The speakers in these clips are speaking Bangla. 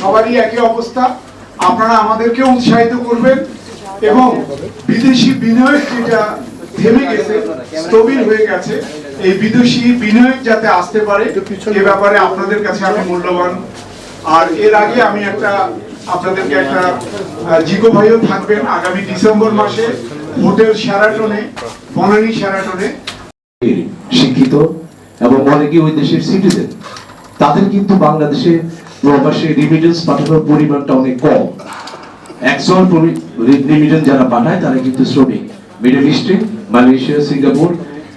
সবারই একই অবস্থা। আপনারা আমাদেরকে উৎসাহিত করবেন এবং বিদেশি বিনিয়োগ যেটা থেমে গেছে, স্থবির হয়ে গেছে, এই বিদেশি বিনিয়োগ যাতে আসতে পারে, এ ব্যাপারে আপনাদের কাছে আমি মূল্যবান। আর এর আগে আমি একটা, আপনাদেরকে একটা জিকো ভাইও থাকবেন আগামী ডিসেম্বর মাসে হোটেল শ্যারাটনে বনানী শ্যারাটনে শিক্ষিত এবং অনেকে ওই দেশের সিটিজেন তাদের কিন্তু বাংলাদেশে প্রবাসে রিমিটেন্স পাঠানোর পরিমাণটা অনেক কম। একজন রিমিটেন্স যারা পাঠায়, তারা কিন্তু শ্রমিক। মিডল ইস্টে মালয়েশিয়া সিঙ্গাপুর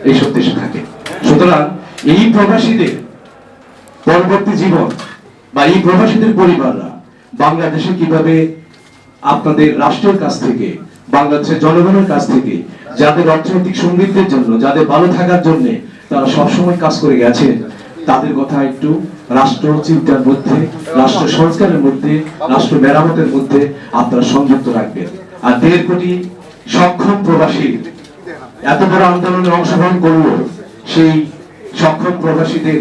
এইসব দেশে থাকে। সুতরাং এই প্রবাসীদের পরবর্তী জীবন বা এই প্রবাসীদের পরিবাররা বাংলাদেশে কীভাবে আপনাদের রাষ্ট্রের কাছ থেকে, বাংলাদেশের জনগণের কাছ থেকে, যাদের অর্থনৈতিক সমৃদ্ধির জন্য, যাদের ভালো থাকার জন্য তারা সবসময় কাজ করে গেছে তাদের কথা একটু রাষ্ট্র চিন্তার মধ্যে রাষ্ট্র সংস্কারের মধ্যে রাষ্ট্র মেরামতের মধ্যে আপনারা সংযুক্ত রাখবেন আর দেড় কোটি সক্ষম প্রবাসী এত বড় আন্দোলনে অংশগ্রহণ করল, সেই সক্ষম প্রবাসীদের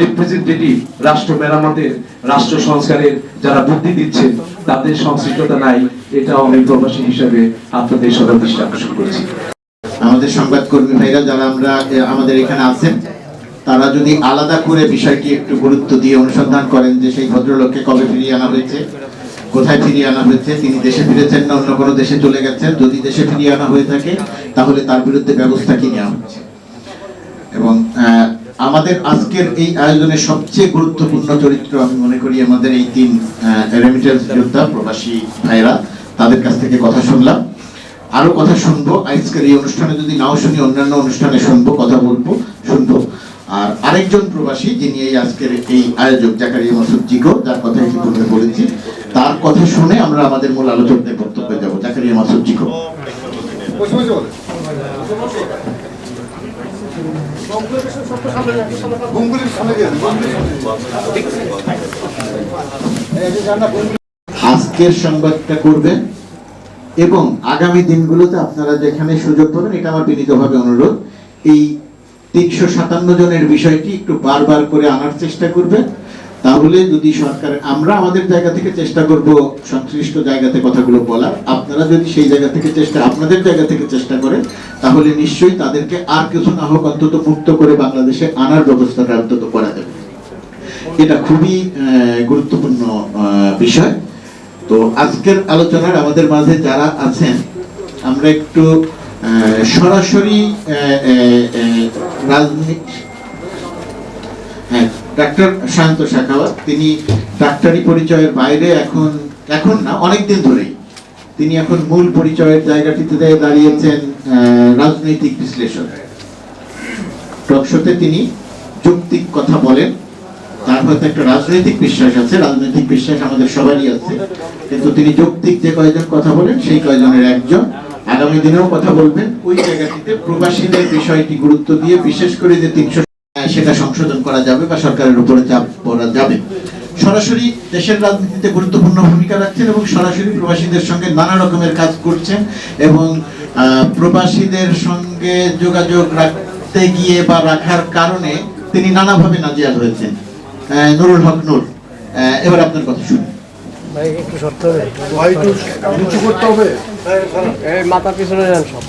রিপ্রেজেন্টেটিভ রাষ্ট্র মেরামতের রাষ্ট্র সংস্কারের যারা বুদ্ধি দিচ্ছেন, তাদের সংশ্লিষ্টতা নাই, এটাও আমি প্রবাসী হিসাবে আপনাদের সবার দৃষ্টি আকর্ষণ করেছি। আমাদের সংবাদকর্মী ভাইরা, যারা আমরা আমাদের এখানে আছেন তারা যদি আলাদা করে বিষয়টি একটু গুরুত্ব দিয়ে অনুসন্ধান করেন যে সেই ভদ্রলোককে কবে ফিরিয়ে আনা হয়েছে, কোথায় ফিরিয়ে আনা হয়েছে, তিনি দেশে ফিরেছেন না অন্য কোনো দেশে চলে গেছেন, যদি দেশে ফিরিয়ে আনা হয়ে থাকে, তাহলে তার বিরুদ্ধে ব্যবস্থা কি নেওয়া হচ্ছে? এবং আমাদের আজকের এই আয়োজনের সবচেয়ে গুরুত্বপূর্ণ চরিত্র আমি মনে করি আমাদের এই তিন রেমিটেন্স যোদ্ধা, প্রবাসী ভাইরা তাদের কাছ থেকে কথা শুনলাম। আরও কথা শুনব, আজকের এই অনুষ্ঠানে যদি নাও শুনি, অন্যান্য অনুষ্ঠানে শুনব, কথা বলব, শুনব। আর আরেকজন প্রবাসী যিনি এই আজকের এই আয়োজক জাকারিয়া মাসুদ জিগো, যার কথা ইতিপূর্বে বলেছি, তার কথা শুনে আমরা আমাদের মূল আলোচকদের বক্তব্যে যাব। জাকারিয়া মাসুদ জিগো। আজকের সংবাদটা করবেন এবং আগামী দিনগুলোতে আপনারা যেখানে সুযোগ পাবেন, এটা আমার বিনীতভাবে অনুরোধ, এই তিনশো সাতান্ন জনের বিষয়টি একটু বারবার করে আনার চেষ্টা করবে। তাহলে যদি সরকার, আমরা আমাদের জায়গা থেকে চেষ্টা করব সংশ্লিষ্ট জায়গাতে কথাগুলো বলার। আপনারা যদি সেই জায়গা থেকে চেষ্টা, আপনাদের জায়গা থেকে চেষ্টা করেন, তাহলে নিশ্চয়ই তাদেরকে আর কিছু না হোক অন্তত মুক্ত করে বাংলাদেশে আনার ব্যবস্থাটা অন্তত করা যাবে। এটা খুবই গুরুত্বপূর্ণ বিষয়। তো আজকের আলোচনার আমাদের মাঝে যারা আছেন, আমরা একটু সরাসরি রাজনীতি হ্যাঁ ডাক্তার শান্ত শাখাওয়াত, তিনি ডাক্তারি পরিচয়ের বাইরে এখন এখন না, অনেকদিন ধরেই। তিনি এখন মূল পরিচয়ের জায়গাটিতে দাঁড়িয়েছেন রাজনৈতিক বিশ্লেষক। টকশোতে তিনি যৌক্তিক কথা বলেন। তার হয়তো একটা রাজনৈতিক বিশ্বাস আছে, রাজনৈতিক বিশ্বাস আমাদের সবারই আছে। কিন্তু তিনি যৌক্তিক যে কয়জন কথা বলেন, সেই কয়জনের একজন। আগামী দিনেও কথা বলবেন। ওই জায়গাটিতে প্রবাসীদের বিষয়টি গুরুত্ব দিয়ে বিশেষ করে যে তিনশো সেটা সংশোধন করা যাবে বা সরকারের উপরে চাপ পড়া যাবে। সরাসরি দেশের রাজনীতিতে গুরুত্বপূর্ণ ভূমিকা রাখছেন এবং সরাসরি প্রবাসীদের সঙ্গে নানা রকমের কাজ করছেন এবং আহ, প্রবাসীদের সঙ্গে যোগাযোগ রাখতে গিয়ে বা রাখার কারণে তিনি নানাভাবে নাজিয়াল হয়েছেন। আহ, নুরুল হক নুর আহ, এবার আপনার কথা শুনুন। মাথা পিছনে যান সব।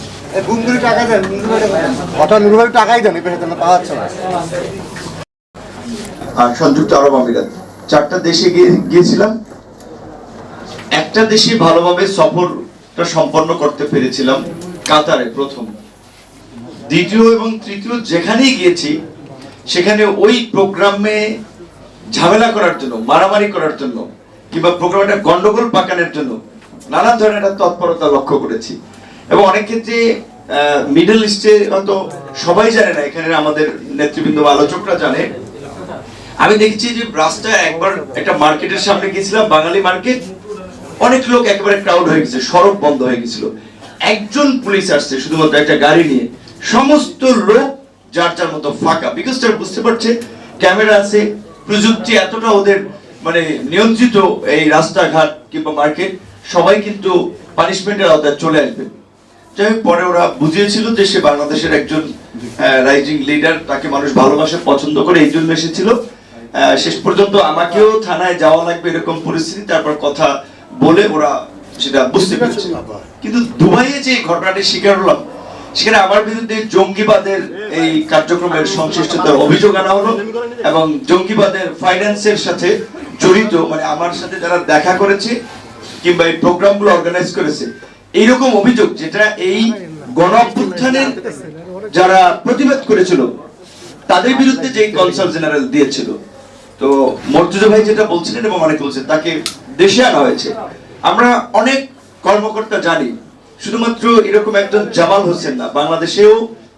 হঠাৎ নুরুভাই টাকাই দেন এই পেশাতে পাওয়া যাচ্ছে না। আর সংযুক্ত আরব আমিরাত চারটা দেশে গিয়েছিলাম। একটা দেশে ভালোভাবে সফরটা সম্পন্ন করতে পেরেছিলাম কাতারে প্রথম। দ্বিতীয় এবং তৃতীয় যেখানেই গিয়েছি সেখানে ওই প্রোগ্রামে ঝামেলা করার জন্য মারামারি করার জন্য কিংবা প্রোগ্রামটা গন্ডগোল পাকানোর জন্য নানা ধরনের একটা তৎপরতা লক্ষ্য করেছি। এবং অনেক ক্ষেত্রে মিডল ইস্টে হয়তো সবাই জানে না এখানে আমাদের নেতৃবৃন্দ বা আলোচকরা জানে। আমি দেখেছি যে রাস্তায় একবার একটা মার্কেটের সামনে গেছিলাম বাঙালি মার্কেট। অনেক লোক একেবারে ক্রাউড হয়ে গেছে, সড়ক বন্ধ হয়ে গেছিল। একজন পুলিশ আসছে, শুধুমাত্র একটা গাড়ি নিয়ে। সমস্ত লোক যার যার মতো ফাঁকা বিকজ তারা বুঝতে পারছে, ক্যামেরা আছে, প্রযুক্তি এতটা ওদের মানে নিয়ন্ত্রিত এই রাস্তাঘাট কিংবা মার্কেট সবাই কিন্তু পানিশমেন্টের আওতায় চলে আসবে। যাই হোক পরে ওরা বুঝিয়েছিল যে সে বাংলাদেশের একজন রাইজিং লিডার তাকে মানুষ ভালোবাসে পছন্দ করে এই জন্য এসেছিল। শেষ পর্যন্ত আমাকেও থানায় যাওয়া লাগবে এরকম পরিস্থিতি তারপর কথা বলে ওরা সেটা বুঝতে পেরেছে। কিন্তু দুবাইয়ে যে ঘটনাটির শিকার হলাম সেখানে আমার বিরুদ্ধে জঙ্গিবাদের এই কার্যক্রমের সংশ্লিষ্টতার অভিযোগ আনা হলো এবং জঙ্গিবাদের ফাইন্যান্সের সাথে জড়িত মানে আমার সাথে যারা দেখা করেছে কিংবা এই প্রোগ্রামগুলো অর্গানাইজ করেছে। এইরকম অভিযোগ যেটা এই গণ যারা প্রতিবাদ করেছিল, তাদের বিরুদ্ধে যে কনসাল জেনারেল দিয়েছিল। তো মর্তুজা ভাই যেটা বলছিলেন এবং অনেকে বলছেন, তাকে দেশে আনা হয়েছে। আমরা অনেক কর্মকর্তা জানি, শুধুমাত্র এরকম একজন জামাল হোসেন না, বাংলাদেশেও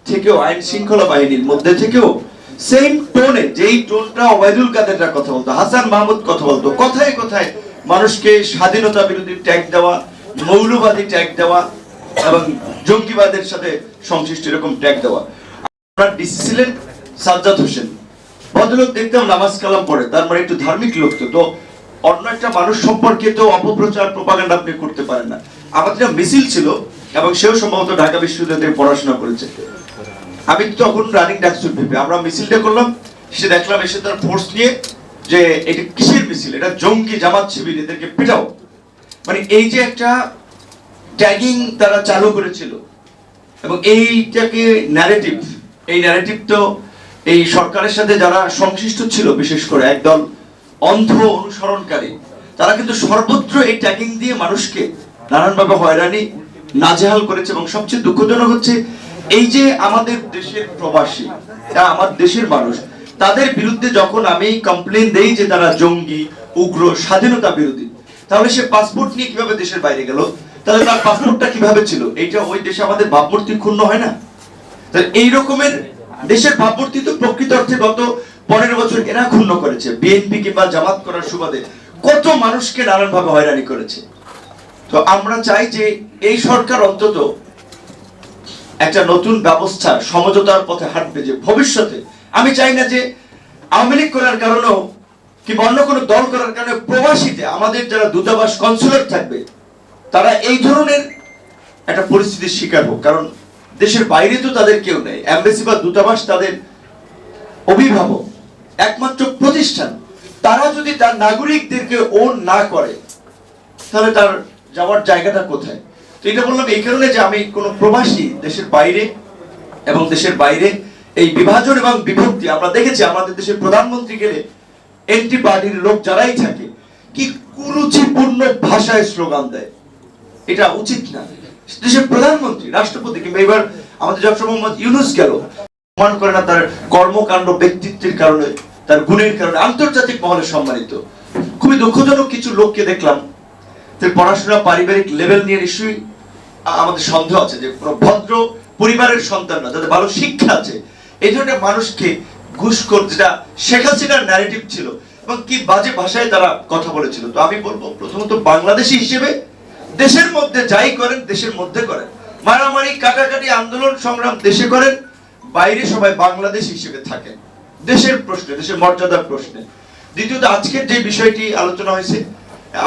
থেকেও আইন শৃঙ্খলা বাহিনীর মধ্যে থেকেও সেম টোনে যেই টোনটা ওবায়দুল কাদেররা কথা বলতো, হাসান মাহমুদ কথা বলতো, কথায় কথায় মানুষকে স্বাধীনতা বিরোধী ট্যাগ দেওয়া, মৌলবাদী ট্যাগ দেওয়া এবং জঙ্গিবাদের সাথে সংশ্লিষ্ট এরকম ট্যাগ দেওয়া। আপনার ছিলেন সাজ্জাদ হোসেন। ভদ্রলোক দেখতাম নামাজ কালাম পড়ে, তার মানে একটু ধার্মিক লোক তো তো অন্য একটা মানুষ সম্পর্কে তো অপপ্রচার, প্রপাগান্ডা আপনি করতে পারেন না। আমাদের মিছিল ছিল এবং সেও সম্ভবত ঢাকা বিশ্ববিদ্যালয় পড়াশোনা করেছে। আমি তখন রানিং ডাকসুট ভেবে আমরা মিছিলটা করলাম, সে দেখলাম এসে তার ফোর্স নিয়ে যে এটা কিসের মিছিল? এটা জঙ্গি জামাত শিবির, এদেরকে পিটাও। মানে এই যে একটা ট্যাগিং তারা চালু করেছিল। এবং এইটাকে ন্যারেটিভ এই ন্যারেটিভ তো এই সরকারের সাথে যারা সংশ্লিষ্ট ছিল, বিশেষ করে একদল অন্ধ অনুসরণকারী, তারা কিন্তু সর্বত্র এই ট্যাগিং দিয়ে মানুষকে নানানভাবে হয়রানি, নাজেহাল করেছে এবং সবচেয়ে দুঃখজনক হচ্ছে এই যে আমাদের দেশের প্রবাসী আমার দেশের মানুষ তাদের বিরুদ্ধে যখন আমি কমপ্লেন দেই যে তারা জঙ্গি, উগ্র, স্বাধীনতা বিরোধী, তাহলে সে পাসপোর্ট নিয়ে কীভাবে দেশের বাইরে গেল? তাহলে তার পাসপোর্টটা কীভাবে ছিল? এইটা ওই দেশে আমাদের ভাবমূর্তি ক্ষুণ্ণ হয় না? এই রকমের দেশের ভাবমূর্তি তো প্রকৃত অর্থে গত পনেরো বছর এরা ক্ষুণ্ণ করেছে। বিএনপি কিংবা জামাত করার সুবাদে কত মানুষকে নানান ভাবে হয়রানি করেছে। তো আমরা চাই যে এই সরকার অন্তত একটা নতুন ব্যবস্থা সমঝোতার পথে হাঁটবে যে ভবিষ্যতে আমি চাই না যে আওয়ামী লীগ করার কারণেও কিংবা অন্য কোনো দল করার কারণে প্রবাসীতে আমাদের যারা দূতাবাস কনসুলেট থাকবে, তারা এই ধরনের একটা পরিস্থিতির শিকার হোক। কারণ দেশের বাইরে তো তাদের কেউ নেই। এমবেসি বা দূতাবাস তাদের অভিভাবক, একমাত্র প্রতিষ্ঠান। তারা যদি তার নাগরিকদেরকে ওন না করে, তাহলে তার যাওয়ার জায়গাটা কোথায়? তো এটা বললাম এই কারণে যে আমি কোনো প্রবাসী দেশের বাইরে এবং দেশের বাইরে এই বিভাজন এবং বিভক্তি আমরা দেখেছি, আমাদের দেশের প্রধানমন্ত্রী গেলে এন্টি পার্টির লোক যারাই থাকে, কি কুরুচিপূর্ণ ভাষায় স্লোগান দেয়? এটা উচিত না দেশের প্রধানমন্ত্রী, রাষ্ট্রপতি, কিংবা এবার আমাদের ডক্টর মোহাম্মদ ইউনুস গেল সম্মান করে না তার কর্মকাণ্ড ব্যক্তিত্বের কারণে, তার গুণের কারণে, আন্তর্জাতিক মহলে সম্মানিত। খুবই দুঃখজনক কিছু লোককে দেখলাম তার পড়াশোনা পারিবারিক লেভেল নিয়ে নিশ্চয়ই আমাদের সন্দেহ আছে যে কোনো ভদ্র পরিবারের সন্তান না যাদের ভালো শিক্ষা আছে এই ধরনের মানুষকে ঘুষখোর যেটা শেখ হাসিনার ন্যারেটিভ ছিল এবং কি বাজে ভাষায় তারা কথা বলেছিল। তো আমি বলব, প্রথমত বাংলাদেশি হিসেবে দেশের মধ্যে যাই করেন, দেশের মধ্যে করেন। মারামারি, কাটাকাটি, আন্দোলন, সংগ্রাম দেশে করেন, বাইরে সবাই বাংলাদেশ হিসেবে থাকেন। দেশের প্রশ্নে, দেশের মর্যাদার প্রশ্নে। দ্বিতীয়ত, আজকের যে বিষয়টি আলোচনা হয়েছে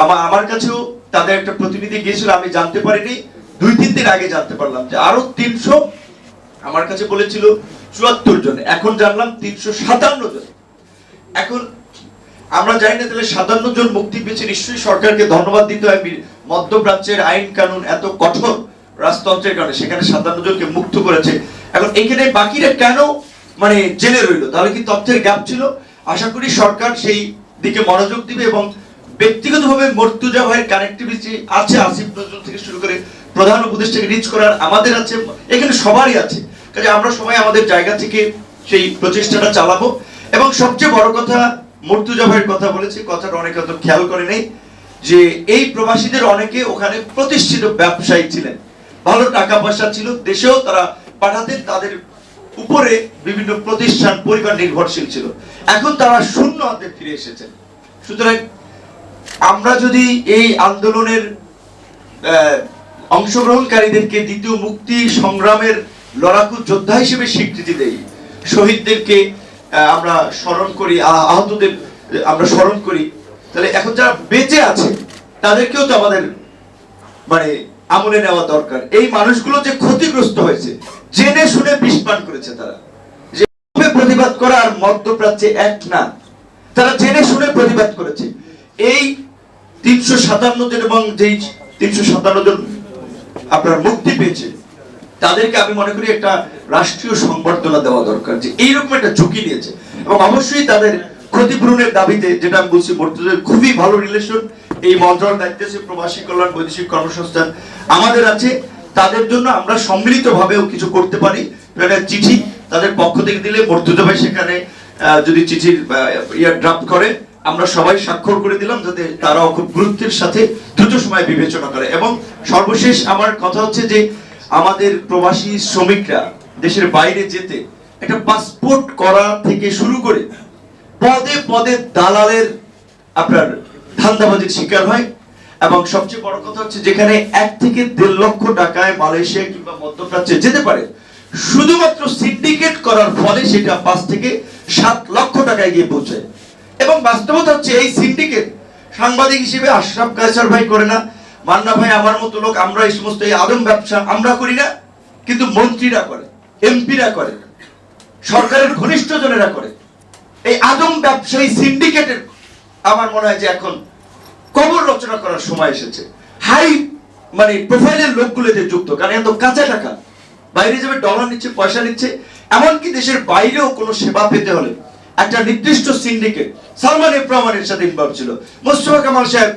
আমার আমার কাছেও তাদের একটা প্রতিনিধি গিয়েছিল, আমি জানতে পারিনি। দুই, তিন দিন আগে জানতে পারলাম যে আরও তিনশো, আমার কাছে বলেছিল চুয়াত্তর জন, এখন জানলাম তিনশো সাতান্ন জন। এখন আমরা জানি না তাহলে সাতান্ন জন মুক্তি পেয়েছে, নিশ্চয়ই সরকারকে ধন্যবাদ দিতে হয়। মধ্যপ্রাচ্যের আইন কানুন এত কঠোর রাজতন্ত্রের কারণে সেখানে সাতান্ন জনকে মুক্ত করেছে। এখন এখানে বাকিরা কেন মানে জেলে রইল? তাহলে কি তথ্যের গ্যাপ ছিল? আশা করি সরকার সেই দিকে মনোযোগ দিবে এবং ব্যক্তিগতভাবে মর্তুজা ভাইয়ের কানেক্টিভিটি আছে, আসিফ নজরুল থেকে শুরু করে প্রধান উপদেষ্টাকে রিচ করার আমাদের আছে, এখানে সবারই আছে। কাজে আমরা সবাই আমাদের জায়গা থেকে সেই প্রচেষ্টাটা চালাবো। এবং সবচেয়ে বড় কথা মর্তুজা ভাইয়ের কথা বলেছি, কথাটা অনেকে হয়তো খেয়াল করে নেই, যে এই প্রবাসীদের অনেকে ওখানে প্রতিষ্ঠিত ব্যবসায়ী ছিলেন। ভালো টাকা পয়সা ছিল, দেশেও তারা পাঠাতেন, তাদের উপরে বিভিন্ন প্রতিষ্ঠান, পরিবার নির্ভরশীল ছিল। এখন তারা শূন্য হাতে ফিরে এসেছেন। সুতরাং আমরা যদি এই আন্দোলনের অংশগ্রহণকারীদেরকে দ্বিতীয় মুক্তি সংগ্রামের লড়াকু যোদ্ধা হিসেবে স্বীকৃতি দেই। শহীদদেরকে আমরা স্মরণ করি আহতদের, আমরা স্মরণ করি। তাহলে এখন যারা বেঁচে আছে, তাদেরকেও তো আমাদের মানে আমলে নেওয়া দরকার। এই মানুষগুলো যে ক্ষতিগ্রস্ত হয়েছে, জেনে শুনে বিষ করেছে তারা। যে প্রতিবাদ করা আর মধ্যপ্রাচ্যে এক না, তারা জেনে শুনে প্রতিবাদ করেছে। এই তিনশো সাতান্ন জন এবং যেই তিনশো সাতান্ন জন আপনার মুক্তি পেয়েছে তাদেরকে আমি মনে করি একটা রাষ্ট্রীয় সংবর্ধনা দেওয়া দরকার যে এইরকম একটা ঝুঁকি নিয়েছে। এবং অবশ্যই তাদের ক্ষতিপূরণের দাবিতে যেটা আমি বলছি বর্তমানে খুবই ভালো রিলেশন এই মন্ত্রণালয় দায়িত্বে আছে প্রবাসী কল্যাণ, বৈদেশিক কর্মসংস্থান। আমাদের আছে, তাদের জন্য আমরা সম্মিলিত ভাবেও কিছু করতে পারি। একটা চিঠি তাদের পক্ষ থেকে দিলে মর্তুজা ভাই সেখানে যদি চিঠির ইয়া ড্রাফট করে, আমরা সবাই স্বাক্ষর করে দিলাম যাতে তারাও খুব গুরুত্বের সাথে দ্রুত সময় বিবেচনা করে। এবং সর্বশেষ আমার কথা হচ্ছে যে আমাদের প্রবাসী শ্রমিকরা দেশের বাইরে যেতে একটা পাসপোর্ট করা থেকে শুরু করে পদে পদে দালালের আপনার ধান্দাবাজির শিকার হয়। এবং সবচেয়ে বড় কথা হচ্ছে যেখানে এক থেকে দেড় লক্ষ টাকায় মালয়েশিয়া কিংবা মধ্যপ্রাচ্যে যেতে পারে, শুধুমাত্র সিন্ডিকেট করার ফলে সেটা পাঁচ থেকে সাত লক্ষ টাকায় গিয়ে পৌঁছায়। এবং বাস্তবতা হচ্ছে এই সিন্ডিকেট সাংবাদিক হিসেবে আশরাফ কায়সার ভাই করে না মান্না ভাই, আমার মতো লোক, আমরা এই সমস্ত এই আদম ব্যবসা আমরা করি না, কিন্তু মন্ত্রীরা করে, এমপিরা করে, সরকারের ঘনিষ্ঠ জনেরা করে। এই আদম ব্যবসায়ী সিন্ডিকেটের, আমার মনে হয় যে এখন কবর রচনা করার সময় এসেছে। হাই মানে প্রোফাইলের লোকগুলো যে যুক্ত, কারণ এত কাঁচা টাকা। বাইরে যাবে ডলার নিচ্ছে, পয়সা নিচ্ছে, এমনকি দেশের বাইরেও কোনো সেবা পেতে হলে একটা নির্দিষ্ট সিন্ডিকেট সালমান এফ সাথে ইনভলভ ছিল। মোস্তফা কামাল সাহেব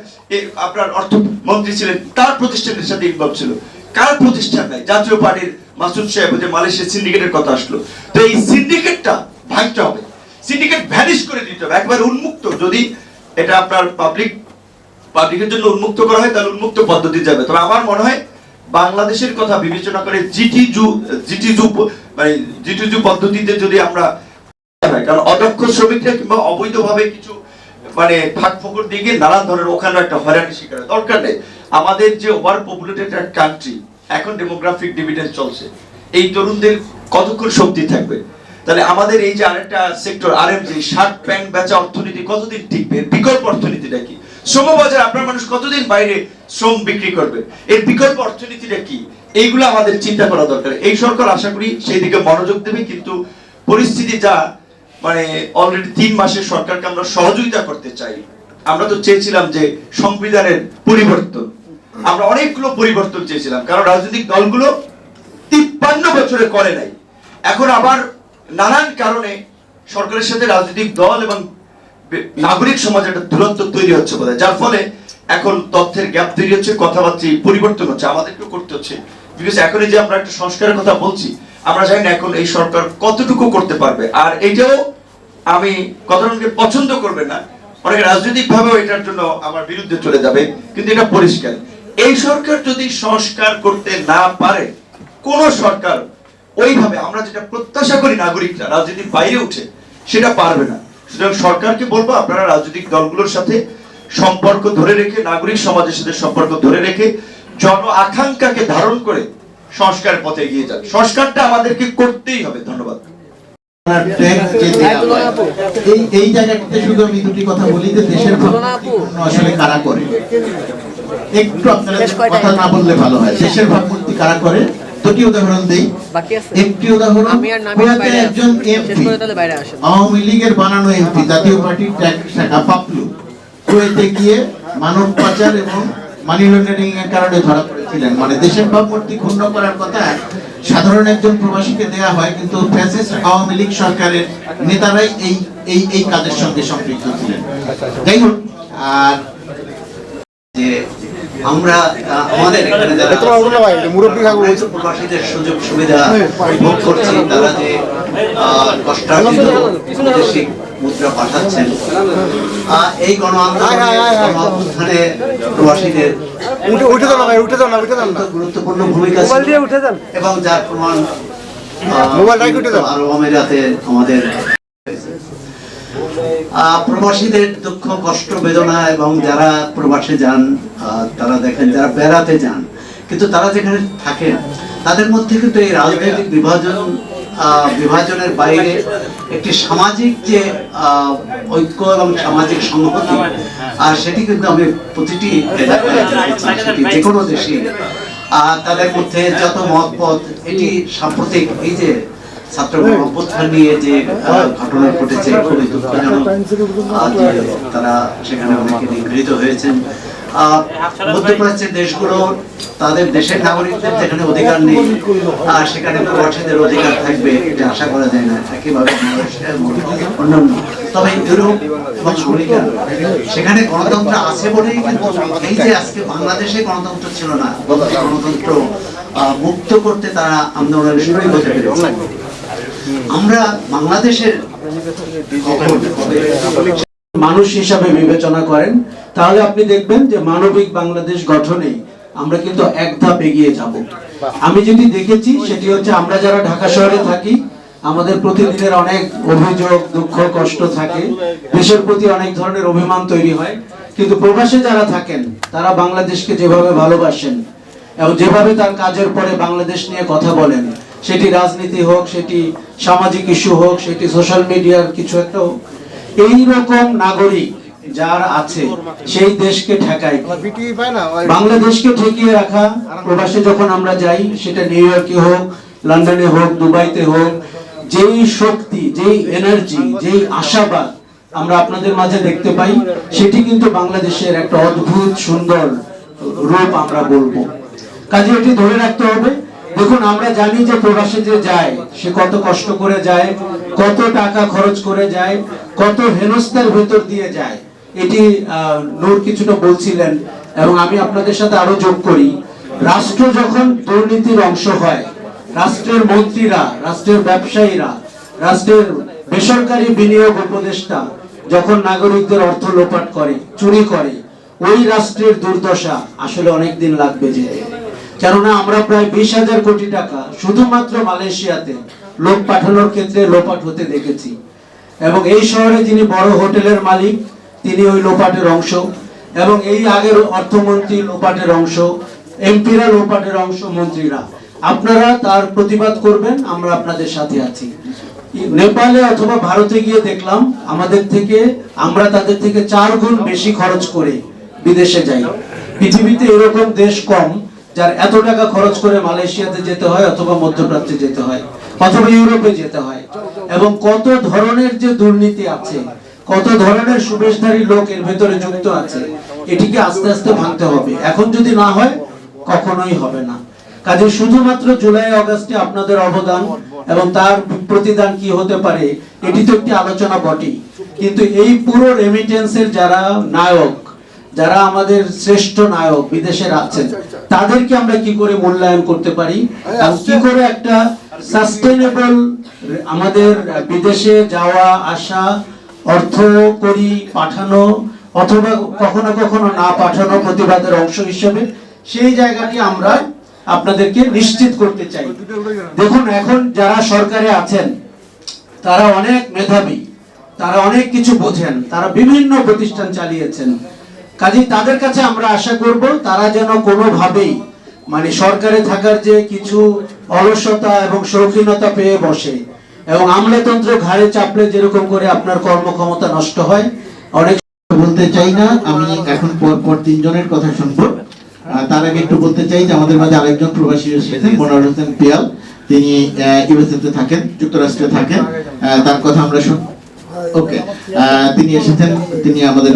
আপনার অর্থমন্ত্রী ছিলেন, তার প্রতিষ্ঠানের সাথে ইনভলভ ছিল। কার প্রতিষ্ঠান নাই জাতীয় পার্টির মাসুদ সাহেব যে মালয়েশিয়া সিন্ডিকেটের কথা আসলো। তো এই সিন্ডিকেটটা ভাঙতে হবে। সিন্ডিকেট ভ্যানিশ করে দিতে হবে, একবার উন্মুক্ত। যদি এটা আপনার পাবলিক পাবলিকের জন্য উন্মুক্ত করা হয়, তাহলে উন্মুক্ত পদ্ধতি যাবে। তবে আমার মনে হয় বাংলাদেশের কথা বিবেচনা করে জিটি জু জিটি জু মানে জিটি জু পদ্ধতিতে যদি আমরা কারণ অদক্ষ শ্রমিকরা কিংবা অবৈধভাবে কিছু মানে ফাঁক নানান ধরনের ওখানে একটা হয়রানি শিকার দরকার নেই। আমাদের যে ওভার পপুলেটেড কান্ট্রি এখন ডেমোগ্রাফিক ডিভিডেন্স চলছে। এই তরুণদের কতক্ষণ শক্তি থাকবে? তাহলে আমাদের এই যে আরেকটা সেক্টর আরএম যে শার্ট প্যান্ট বেচা অর্থনীতি কতদিন টিকবে? বিকল্প অর্থনীতিটা কি? শ্রম বাজার আপনার মানুষ কতদিন বাইরে শ্রম বিক্রি করবে? এর বিকল্প অর্থনীতিটা কি? এইগুলো আমাদের চিন্তা করা দরকার। এই সরকার আশা করি সেই দিকে মনোযোগ দেবে, কিন্তু পরিস্থিতি যা মানে অলরেডি তিন মাসের সরকারকে আমরা সহযোগিতা করতে চাই। আমরা তো চেয়েছিলাম যে সংবিধানের পরিবর্তন। আমরা অনেকগুলো পরিবর্তন চেয়েছিলাম, কারণ রাজনৈতিক দলগুলো তিপ্পান্ন বছরে করে নাই। এখন আবার নানান কারণে সরকারের সাথে রাজনৈতিক দল এবং নাগরিক সমাজ একটা দূরত্ব তৈরি হচ্ছে বোধহয় যার ফলে এখন তথ্যের গ্যাপ তৈরি হচ্ছে কথাবার্তা পরিবর্তন হচ্ছে, আমাদেরকেও করতে হচ্ছে। বিকজ এখন এই যে আমরা একটা সংস্কারের কথা বলছি আমরা জানি না এখন এই সরকার কতটুকু করতে পারবে। আর এটাও আমি কথাটাকে পছন্দ করবে না। অনেকে রাজনৈতিক ভাবেও এটার জন্য আমার বিরুদ্ধে চলে যাবে, কিন্তু এটা পরিষ্কার। এই সরকার যদি সংস্কার করতে না পারে, কোন সরকার ওইভাবে আমরা যেটা প্রত্যাশা করি নাগরিকরা, রাজনীতির বাইরে উঠে, সেটা পারবে না। সুতরাং সরকারকে বলব, আপনারা রাজনৈতিক দলগুলোর সাথে সম্পর্ক ধরে রেখে, নাগরিক সমাজের সাথে সম্পর্ক ধরে রেখে, জন আকাঙ্ক্ষাকে ধারণ করে সংস্কারের পথে এগিয়ে যান সংস্কারটা আমাদেরকে করতেই হবে ধন্যবাদ। এই এই জায়গাটাতে শুধু আমি দুটি কথা বলি যে দেশের আসলে কারা করে? একটু আপনারা কথা না বললে ভালো হয়। দেশের ভাবমূর্তি কারা করে? দুটি উদাহরণ দেই। একটি উদাহরণ একজন এমপি। আওয়ামী লীগের বানানো এমপি জাতীয় পার্টির ট্যাক্স শাখা পাপলু। কুয়েতে গিয়ে মানব পাচার এবং মানি লন্ডারিং এর কারণে ধরা পড়েছিলেন। মানে দেশের ভাবমূর্তি ক্ষুণ্ণ করার কথা সাধারণ একজন প্রবাসীকে দেয়া হয় কিন্তু ফ্যাসিস্ট আওয়ামী লীগ সরকারের নেতারাই এই এই এই কাজের সঙ্গে সম্পৃক্ত ছিলেন। যাই হোক আর যে আমরা আমাদের এখানে যারা এ ভাই, মুরব্বি কাকু বলছে। প্রবাসীদের সুযোগ সুবিধা ভোগ করছি তারা যে কষ্টার্জিত মুদ্রা পাঠাচ্ছেন এই গণ। আন্দোলনে প্রবাসীদের উঠে উঠে না উঠে যাও না উঠে যাও না গুরুত্বপূর্ণ ভূমিকা উঠে যান এবং যার প্রমাণ মোবাইল রাখি উঠে যাও। আরব আমিরাতে আমাদের প্রবাসীদের দুঃখ কষ্ট বেদনা এবং যারা প্রবাসে যান তারা দেখেন যারা বেড়াতে যান কিন্তু তারা যেখানে থাকেন তাদের মধ্যে কিন্তু এই রাজনৈতিক বিভাজন বিভাজনের বাইরে একটি সামাজিক যে ঐক্য এবং সামাজিক সংহতি আর সেটি কিন্তু আমি প্রতিটি যে কোনো দেশে আহ, তাদের মধ্যে যত মত পথ এটি সাম্প্রতিক এই যে ছাত্র অভ্যুত্থান নিয়ে যে ঘটনা ঘটেছে খুবই দুঃখজনক তারা সেখানে অনেকে নিগৃহীত হয়েছেন। মধ্যপ্রাচ্যের দেশগুলো, তাদের দেশের নাগরিকদের যেখানে অধিকার নেই, আর সেখানে প্রবাসীদের অধিকার থাকবে, এটা আশা করা যায় না। একইভাবে অন্যান্য। তবে ইউরোপ সেখানে গণতন্ত্র আছে বলেই কিন্তু এই যে আজকে বাংলাদেশে গণতন্ত্র ছিল না, গণতন্ত্র মুক্ত করতে তারা আন্দোলনের শুরুই হতে পেরেছে। আমরা বাংলাদেশের মানুষ হিসাবে বিবেচনা করেন তাহলে আপনি দেখবেন যে মানবিক বাংলাদেশ গঠনে আমরা কিন্তু এক ধাপ এগিয়ে যাব। আমি যেটি দেখেছি সেটি হচ্ছে আমরা যারা ঢাকা শহরে থাকি, আমাদের প্রতিদিনের অনেক অভিযোগ, দুঃখ, কষ্ট থাকে। দেশের প্রতি অনেক ধরনের অভিমান তৈরি হয়। কিন্তু প্রবাসে যারা থাকেন, তারা বাংলাদেশকে যেভাবে ভালোবাসেন এবং যেভাবে তার কাজের পরে বাংলাদেশ নিয়ে কথা বলেন, সেটি রাজনীতি হোক, সেটি সামাজিক ইস্যু হোক, সেটি সোশ্যাল মিডিয়ার কিছু একটা হোক এই রকম নাগরিক যার আছে সেই দেশকে ঠেকায় ওই বাংলাদেশকে ঠেকিয়ে রাখা প্রবাসে যখন আমরা যাই সেটা নিউ ইয়র্কে হোক লন্ডনে হোক দুবাইতে হোক যেই শক্তি যেই এনার্জি যেই আশাবাদ আমরা আপনাদের মাঝে দেখতে পাই সেটি কিন্তু বাংলাদেশের একটা অদ্ভুত সুন্দর রূপ আমরা বলব। কাজে এটি ধরে রাখতে হবে দেখুন আমরা জানি যে প্রবাসে যে যায় সে কত কষ্ট করে যায় কত টাকা খরচ করে যায় কত হেনস্থার ভেতর দিয়ে যায়। এটি নূর কিছুটা বলছিলেন এবং আমি আপনাদের সাথে আরও যোগ করি। রাষ্ট্র যখন দুর্নীতির অংশ হয়, রাষ্ট্রের মন্ত্রীরা, রাষ্ট্রের ব্যবসায়ীরা, রাষ্ট্রের বেসরকারি বিনিয়োগ উপদেষ্টা যখন নাগরিকদের অর্থ লোপাট করে, চুরি করে, ওই রাষ্ট্রের দুর্দশা আসলে অনেক দিন লাগবে যেতে কেননা আমরা প্রায় বিশ হাজার কোটি টাকা শুধুমাত্র মালয়েশিয়াতে লোক পাঠানোর ক্ষেত্রে লোপাট হতে দেখেছি। এবং এই শহরে যিনি বড় হোটেলের মালিক তিনি ওই লোপাটের অংশ এবং এই আগের অর্থমন্ত্রী লোপাটের অংশ, এমপিরা লোপাটের অংশ মন্ত্রীরা। আপনারা তার প্রতিবাদ করবেন, আমরা আপনাদের সাথে আছি। নেপালে অথবা ভারতে গিয়ে দেখলাম, আমাদের থেকে, আমরা তাদের থেকে চার গুণ বেশি খরচ করে বিদেশে যাই। পৃথিবীতে এরকম দেশ কম, যার এত টাকা খরচ করে মালয়েশিয়াতে যেতে হয় অথবা মধ্যপ্রাচ্যে যেতে হয়, অথবা ইউরোপে যেতে হয়। এবং কত ধরনের যে দুর্নীতি আছে কত ধরনের সুবেশধারী লোক এর ভেতরে যুক্ত আছে, এটিকে আস্তে আস্তে ভাঙতে হবে। এখন যদি না হয়, কখনোই হবে না। কাজে শুধুমাত্র জুলাই আগস্টে আপনাদের অবদান এবং তার প্রতিদান কি হতে পারে, এটি তো একটি আলোচনা বটেই। কিন্তু এই পুরো রেমিটেন্সের যারা নায়ক, যারা আমাদের শ্রেষ্ঠ নায়ক বিদেশের আছেন তাদেরকে আমরা কি করে মূল্যায়ন করতে পারি? এবং কি করে একটা সাস্টেনেবল আমাদের বিদেশে যাওয়া, আসা অর্থ করি পাঠানো অথবা কখনো কখনো না পাঠানো প্রতিবাদের অংশ হিসেবে, সেই জায়গাটি আমরা আপনাদেরকে নিশ্চিত করতে চাই। দেখুন, এখন যারা সরকারে আছেন, তারা অনেক মেধাবী, তারা অনেক কিছু বোঝেন, তারা বিভিন্ন প্রতিষ্ঠান চালিয়েছেন। কাজেই তাদের কাছে আমরা আশা করব, তারা যেন কোনোভাবেই মানে সরকারে থাকার যে কিছু অলসতা এবং শৌখিনতা পেয়ে বসে। এবং আমলাতন্ত্র ঘাড়ে চাপলে যেরকম করে আপনার কর্মক্ষমতা নষ্ট হয়, অনেক বলতে চাই না, আমি এখন পর পর তিনজনের কথা শুনব। তার আগে একটু বলতে চাই যে আমাদের মাঝে আরেকজন প্রবাসী এসেছেন মনোয়ার হোসেন পিয়াল। তিনি ইউএসএ তে থাকেন, যুক্তরাষ্ট্রে থাকেন। তার কথা আমরা শুন ওকে। তিনি এসেছেন, তিনি আমাদের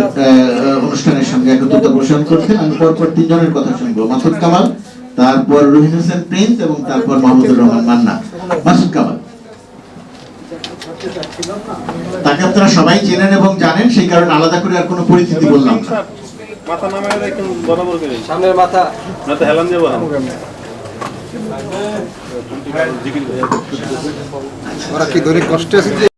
অনুষ্ঠানের সঙ্গে একত্রতা পোষণ করছেন। আমি পরপর তিনজনের কথা শুনব। মাসুদ কামাল, তারপর রহিম হোসেন প্রিন্স এবং তারপর মাহমুদুর রহমান মান্না। মাসুদ কামাল। তাকে আপনারা সবাই চেনেন এবং জানেন সেই কারণে আলাদা করে আর কোনো পরিচিতি বললাম মাথা নামে একদম বরাবর করে সামনের মাথা। না তো হেলান যাব ওরা কি ধরে কষ্টে আছে